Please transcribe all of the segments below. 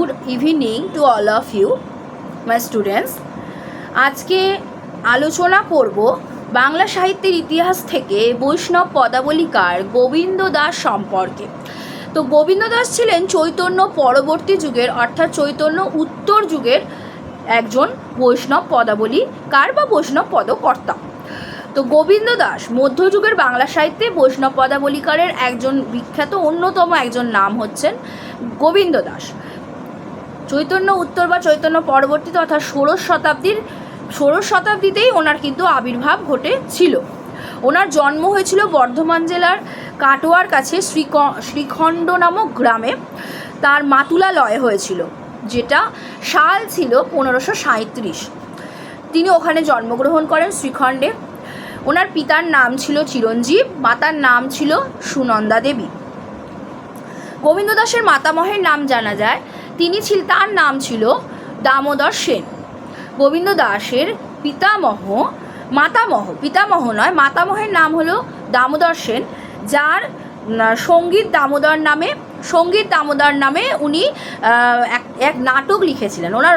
Good evening to all of you my students আজকে আলোচনা করব বাংলা সাহিত্যের ইতিহাস থেকে বৈষ্ণব পদাবলিকার গোবিন্দ দাস সম্পর্কে। তো গোবিন্দ দাস ছিলেন চৈতন্য পরবর্তী যুগের, অর্থাৎ চৈতন্য উত্তর যুগের একজন বৈষ্ণব পদাবলিকার বা বৈষ্ণব পদকর্তা। তো গোবিন্দ দাস মধ্যযুগের বাংলা সাহিত্যে বৈষ্ণব পদাবলিকারের একজন বিখ্যাত অন্যতম একজন নাম হচ্ছেন গোবিন্দ দাস। চৈতন্য উত্তর বা চৈতন্য পরবর্তীতে অর্থাৎ ষোড়শ শতাব্দীর, ষোড়শ শতাব্দীতেই ওনার কিন্তু আবির্ভাব ঘটেছিল ওনার জন্ম হয়েছিল বর্ধমান জেলার কাটোয়ার কাছে শ্রীক, শ্রীখণ্ড নামক গ্রামে। তার মাতুলালয় হয়েছিল, যেটা সাল ছিল পনেরোশো সাঁত্রিশ তিনি ওখানে জন্মগ্রহণ করেন শ্রীখণ্ডে। ওনার পিতার নাম ছিল চিরঞ্জীব, মাতার নাম ছিল সুনন্দা দেবী। গোবিন্দ দাসের মাতামহের নাম জানা যায় ছিল, তার নাম ছিল দামোদর সেন। গোবিন্দ দাসের পিতামহ, মাতামহ, পিতামহ নয়, মাতামহের নাম হলো দামোদর সেন, যার সংগীত দামোদর নামে, সংগীত দামোদর নামে উনি এক এক নাটক লিখেছিলেন। ওনার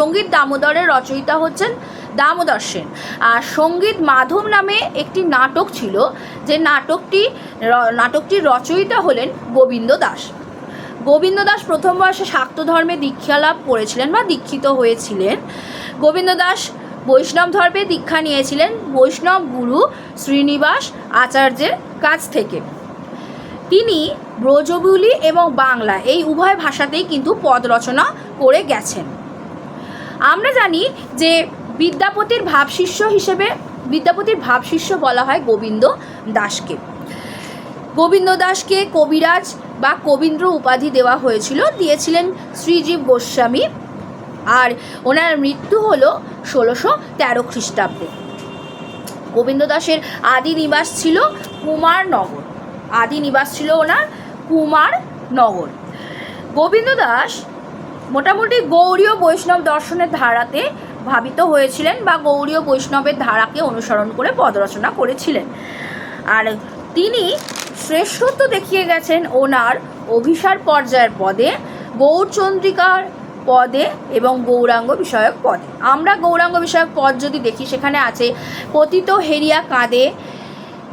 সংগীত দামোদরের রচয়িতা হচ্ছেন দামোদর সেন। আর সংগীত মাধব নামে একটি নাটক ছিল, যে নাটকটি নাটকটির রচয়িতা হলেন গোবিন্দ দাস। গোবিন্দ দাস প্রথম বয়সে শাক্ত ধর্মে দীক্ষা লাভ করেছিলেন বা দীক্ষিত হয়েছিলেন। গোবিন্দ দাস বৈষ্ণব ধর্মে দীক্ষা নিয়েছিলেন বৈষ্ণব গুরু শ্রীনিবাস আচার্যের কাছ থেকে। তিনি ব্রজবুলি এবং বাংলা এই উভয় ভাষাতেই কিন্তু পদ রচনা করে গেছেন। আমরা জানি যে বিদ্যাপতির ভাবশিষ্য হিসেবে বিদ্যাপতির ভাবশিষ্য বলা হয় গোবিন্দ দাসকে গোবিন্দ দাসকে কবিরাজ বা কবীন্দ্র উপাধি দেওয়া হয়েছিল, দিয়েছিলেন শ্রীজীব গোস্বামী। আর ওনার মৃত্যু হলো ষোলোশো তেরো খ্রিস্টাব্দে। গোবিন্দ দাসের আদি নিবাস ছিল কুমারনগর। আদি নিবাস ছিল ওনার কুমারনগর। গোবিন্দ দাস মোটামুটি গৌরীয় বৈষ্ণব দর্শনের ধারাতে ভাবিত হয়েছিলেন বা গৌরীয় বৈষ্ণবের ধারাকে অনুসরণ করে পদ রচনা করেছিলেন। আর তিনি শ্রেষ্ঠত্ব দেখিয়ে গেছেন ওনার অভিসার পর্যায়ের পদে, গৌরচন্দ্রিকার পদে এবং গৌরাঙ্গ বিষয়ক পদে। আমরা গৌরাঙ্গ বিষয়ক পদ যদি দেখি, সেখানে আছে, পতিত হেরিয়া কাঁদে,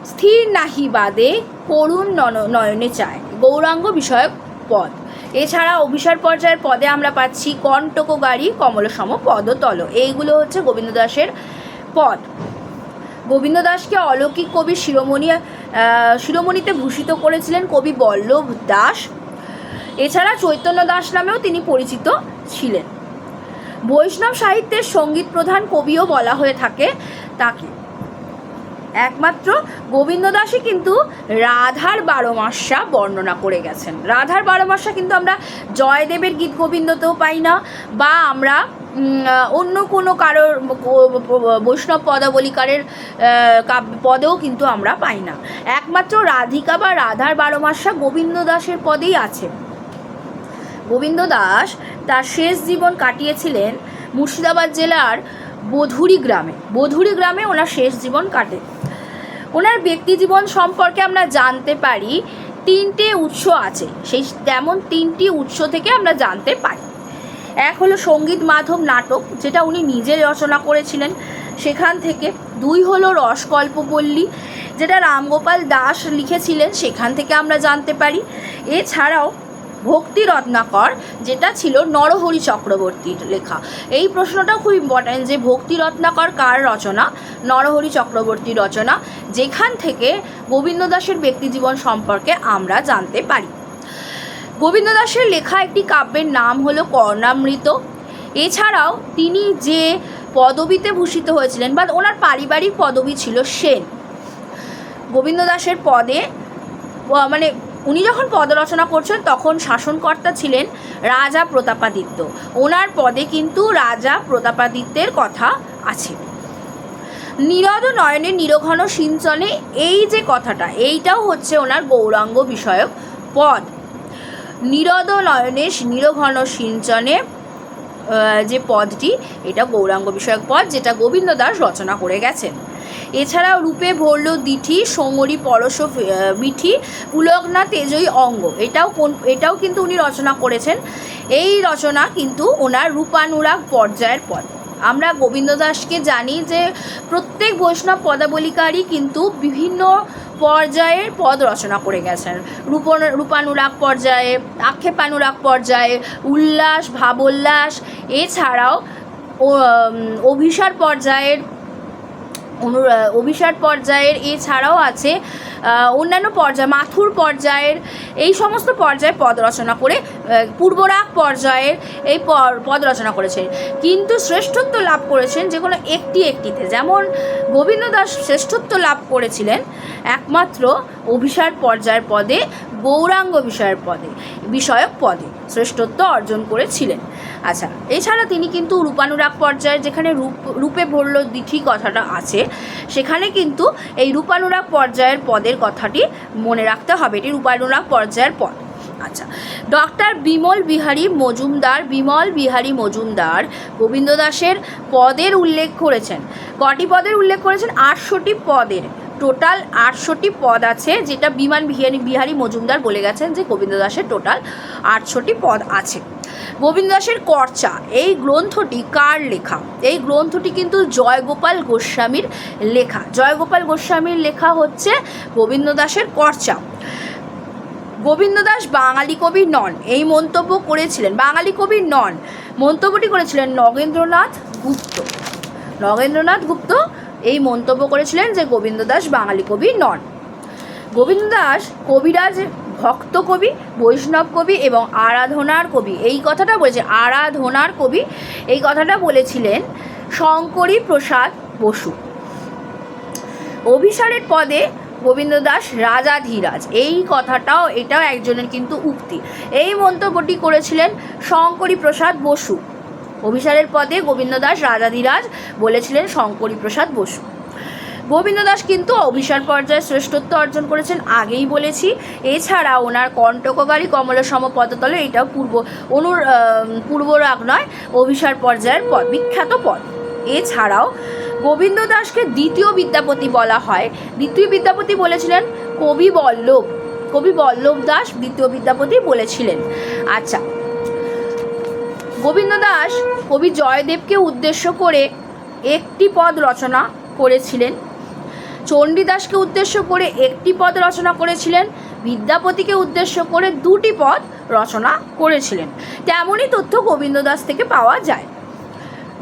স্থির নাহি বাদে করুণ নন- নয়নে চায়। গৌরাঙ্গ বিষয়ক পদ। এছাড়া অভিসার পর্যায়ের পদে আমরা পাচ্ছি, কণ্টক গাড়ি কমলসম পদতল এইগুলো হচ্ছে গোবিন্দ দাসের পদ। গোবিন্দ দাসকে অলৌকিক কবি শিরোমণি শিরোমণিতে ভূষিত করেছিলেন কবি বল্লভ দাস। এছাড়া চৈতন্য দাস নামেও তিনি পরিচিত ছিলেন। বৈষ্ণব সাহিত্যের সংগীত প্রধান কবিও বলা হয়ে থাকে তাকে। একমাত্র গোবিন্দ দাসই কিন্তু রাধার বারো মাসা বর্ণনা করে গেছেন। রাধার বারো মাসা কিন্তু আমরা জয়দেবের গীত গোবিন্দতেও পাই না বা আমরা অন্য কোনো কারোর বৈষ্ণব পদাবলিকারের পদেও কিন্তু আমরা পাই না। একমাত্র রাধিকা বা রাধার বারো মাসা গোবিন্দ দাসের পদেই আছে। গোবিন্দ দাস তার শেষ জীবন কাটিয়েছিলেন মুর্শিদাবাদ জেলার বধুরি গ্রামে। বধুরি গ্রামে ওনার শেষ জীবন কাটে। ওনার ব্যক্তি জীবন সম্পর্কে আমরা জানতে পারি, তিনটে উৎস আছে। সেই তেমন তিনটি উৎস থেকে আমরা জানতে পারি। এক হলো সংগীত মাধব নাটক, যেটা উনি নিজে রচনা করেছিলেন। সেখান থেকে দুই হলো রসকল্পপল্লী, যেটা রামগোপাল দাস লিখেছিলেন, সেখান থেকে আমরা জানতে পারি। এছাড়াও ভক্তি রত্নাকর, যেটা ছিল নরহরি চক্রবর্তীর লেখা। এই প্রশ্নটা খুব ইম্পর্ট্যান্ট যে ভক্তি রত্নাকর কার রচনা? নরহরি চক্রবর্তীর রচনা, যেখান থেকে গোবিন্দ দাসের ব্যক্তিজীবন সম্পর্কে আমরা জানতে পারি। গোবিন্দ দাসের লেখা একটি কাব্যের নাম হলো কর্ণামৃত। এছাড়াও তিনি যে পদবিতে ভূষিত হয়েছিলেন বা ওনার পারিবারিক পদবি ছিল সেন। গোবিন্দ দাসের পদে মানে উনি যখন পদ রচনা করছেন তখন শাসনকর্তা ছিলেন রাজা প্রতাপাদিত্য। ওনার পদে কিন্তু রাজা প্রতাপাদিত্যের কথা আছে। নীরদ নয়নের নিরঘন সিঞ্চনে এই যে কথাটা, এইটাও হচ্ছে ওনার গৌরাঙ্গ বিষয়ক পদ। নীরদ নয়নের নিরঘন সিঞ্চনে যে পদটি, এটা গৌরাঙ্গ বিষয়ক পদ, যেটা গোবিন্দ দাস রচনা করে গেছেন। এছাড়াও রূপে ভরল দিঠি, সমরি পরশ মিঠি, পুলকনা তেজই অঙ্গ। এটাও কোন, এটাও কিন্তু উনি রচনা করেছেন। এই রচনা কিন্তু ওনার রূপানুরাগ পর্যায়ের পদ। আমরা গোবিন্দ দাসকে জানি যে প্রত্যেক বৈষ্ণব পদাবলিকারই কিন্তু বিভিন্ন পর্যায়ের পদ রচনা করে গেছেন। রূপ রূপানুরাগ পর্যায়ে, আক্ষেপানুরাগ পর্যায়ে, উল্লাস, ভাবোল্লাস, এছাড়াও অভিসার পর্যায়ের অনু অভিসার পর্যায়ের এছাড়াও আছে অন্যান্য পর্যায়, মাথুর পর্যায়ের, এই সমস্ত পর্যায়ে পদ রচনা করে পূর্বরাগ পর্যায়ের এই পদ রচনা করেছেন। কিন্তু শ্রেষ্ঠত্ব লাভ করেছেন যে কোনো একটি একটিতে। যেমন গোবিন্দ দাস শ্রেষ্ঠত্ব লাভ করেছিলেন, একমাত্র অভিসার পর্যায়ের পদে গৌরাঙ্গ বিষয়ের পদে, বিষয়ক পদে শ্রেষ্ঠত্ব অর্জন করেছিলেন। আচ্ছা এছাড়া তিনি কিন্তু রূপানুরাগ পর্যায়ের যেখানে রূপ, রূপে ভরল দিঠি কথাটা আছে, সেখানে কিন্তু এই রূপানুরাগ পর্যায়ের পদের কথাটি মনে রাখতে হবে। এটি রূপানুরাগ পর্যায়ের পদ। আচ্ছা ডক্টর বিমল বিহারী মজুমদার, বিমল বিহারী মজুমদার গোবিন্দ দাসের পদের উল্লেখ করেছেন। কটি পদের উল্লেখ করেছেন? আটশোটি পদের। টোটাল আটশোটি পদ আছে, যেটা বিমান বিহারী বিহারী মজুমদার বলে গেছেন যে গোবিন্দ দাসের টোটাল আটশোটি পদ আছে। গোবিন্দ দাসের কর্চা এই গ্রন্থটি কার লেখা? এই গ্রন্থটি কিন্তু জয়গোপাল গোস্বামীর লেখা। জয়গোপাল গোস্বামীর লেখা হচ্ছে গোবিন্দ দাসের কর্চা গোবিন্দ দাস বাঙালি কবি নন, এই মন্তব্য করেছিলেন। বাঙালি কবি নন, মন্তব্যটি করেছিলেন নগেন্দ্রনাথ গুপ্ত। নগেন্দ্রনাথ গুপ্ত এই মন্তব্য করেছিলেন যে গোবিন্দ দাস বাঙালি কবি নন। গোবিন্দ দাস কবিরাজ, ভক্ত কবি, বৈষ্ণব কবি এবং আরাধনার কবি। এই কথাটা বলেছে আরাধনার কবি, এই কথাটা বলেছিলেন শঙ্করী প্রসাদ বসু। অভিসারের পদে গোবিন্দ দাস রাজাধীরাজ। এই কথাটাও, এটাও একজনের কিন্তু উক্তি। এই মন্তব্যটি করেছিলেন শঙ্করী প্রসাদ বসু। অভিসারের পদে গোবিন্দ দাস রাজাধীরাজ বলেছিলেন শঙ্করী প্রসাদ বসু। গোবিন্দ দাস কিন্তু অভিসার পর্যায়ে শ্রেষ্ঠত্ব অর্জন করেছেন, আগেই বলেছি। এছাড়া ওনার কণ্টকগারী কমল সম পদতলে এটাও পূর্ব, অনুর পূর্বরাগ নয়, অভিসার পর্যায়ের পদ, বিখ্যাত পদ। এছাড়াও গোবিন্দ দাসকে দ্বিতীয় বিদ্যাপতি বলা হয়। দ্বিতীয় বিদ্যাপতি বলেছিলেন কবি বল্লভ। কবি বল্লভ দাস দ্বিতীয় বিদ্যাপতি বলেছিলেন। আচ্ছা গোবিন্দ দাস কবি জয়দেবকে উদ্দেশ্য করে একটি পদ রচনা করেছিলেন। চণ্ডীদাসকে উদ্দেশ্য করে একটি পদ রচনা করেছিলেন। বিদ্যাপতিকে উদ্দেশ্য করে দুটি পদ রচনা করেছিলেন। তেমনই তথ্য গোবিন্দ দাস থেকে পাওয়া যায়।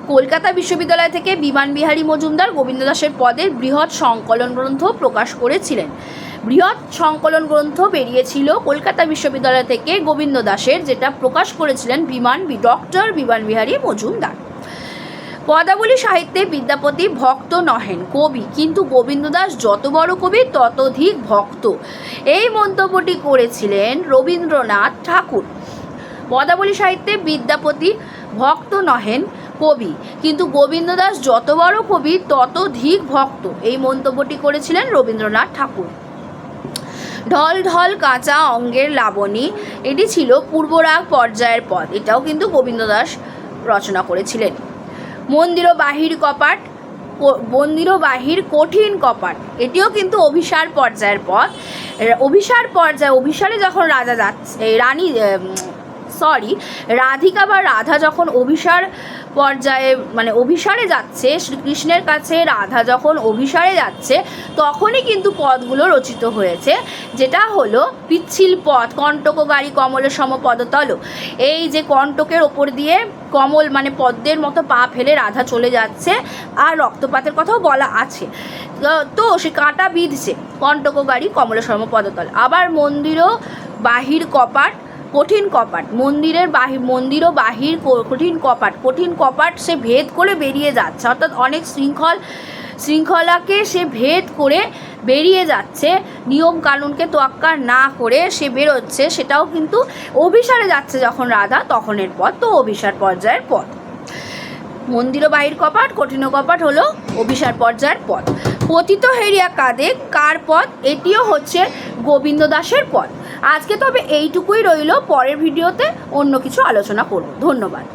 কলকাতা বিশ্ববিদ্যালয় থেকে বিমান বিহারী মজুমদার গোবিন্দ দাসের পদের বৃহৎ সংকলন গ্রন্থ প্রকাশ করেছিলেন। বৃহৎ সংকলন গ্রন্থ বেরিয়েছিল কলকাতা বিশ্ববিদ্যালয় থেকে গোবিন্দ দাসের, যেটা প্রকাশ করেছিলেন বিমান ডক্টর বিমান বিহারী মজুমদার। পদাবলী সাহিত্যে বিদ্যাপতি ভক্ত নহেন কবি, কিন্তু গোবিন্দ দাস যত বড় কবি, ততধিক ভক্ত। এই মন্তব্যটি করেছিলেন রবীন্দ্রনাথ ঠাকুর। পদাবলী সাহিত্যে বিদ্যাপতি ভক্ত নহেন কবি, কিন্তু গোবিন্দ দাস যত বড় কবি, ততধিক ভক্ত। এই মন্তব্যটি করেছিলেন রবীন্দ্রনাথ ঠাকুর। ঢল ঢল কাঁচা অঙ্গের লাবণী। এটি ছিল পূর্বরাগ পর্যায়ের পদ। এটাও কিন্তু গোবিন্দ দাস রচনা করেছিলেন। মন্দির বাহির কপাট মন্দির বাহির কঠিন কপাট। এটিও কিন্তু অভিসার পর্যায়ের পদ। অভিসার পর্যায়ে, অভিসারে যখন রাজা যাচ্ছে রানী সরি রাধিকা বা রাধা যখন অভিসার পর্যায়ে মানে অভিসারে যাচ্ছে, শ্রীকৃষ্ণের কাছে রাধা যখন অভিসারে যাচ্ছে, তখনই কিন্তু পদগুলো রচিত হয়েছে, যেটা হলো পিচ্ছিল পথ কণ্টকগারী কমলের সম পদতল এই যে কণ্টকের ওপর দিয়ে কমল মানে পদ্মের মতো পা ফেলে রাধা চলে যাচ্ছে, আর রক্তপাতের কথাও বলা আছে। তো- সে কাঁটা বিঁধছে কণ্টকগারী কমলের সম পদতল আবার মন্দিরও বাহির কপাট কঠিন কপাট। মন্দিরের বাহির মন্দিরও বাহির কঠিন কপাট। কঠিন কপাট সে ভেদ করে বেরিয়ে যাচ্ছে। অর্থাৎ অনেক শৃঙ্খল, শৃঙ্খলাকে সে ভেদ করে বেরিয়ে যাচ্ছে। নিয়ম কানুনকে তোয়াক্কা না করে সে বেরোচ্ছে। সেটাও কিন্তু অভিসারে যাচ্ছে যখন রাধা, তখনের পথ। তো অভিসার পর্যায়ের পথ। মন্দির বাহির কপাট কঠিন কপাট হলো অভিসার পর্যায়ের পথ। পতিত হেরিয়া কাঁদে কার পথ? এটিও হচ্ছে গোবিন্দ দাসের পথ। আজকে তবে এইটুকুই রইল পরের ভিডিওতে অন্য কিছু আলোচনা করব। ধন্যবাদ।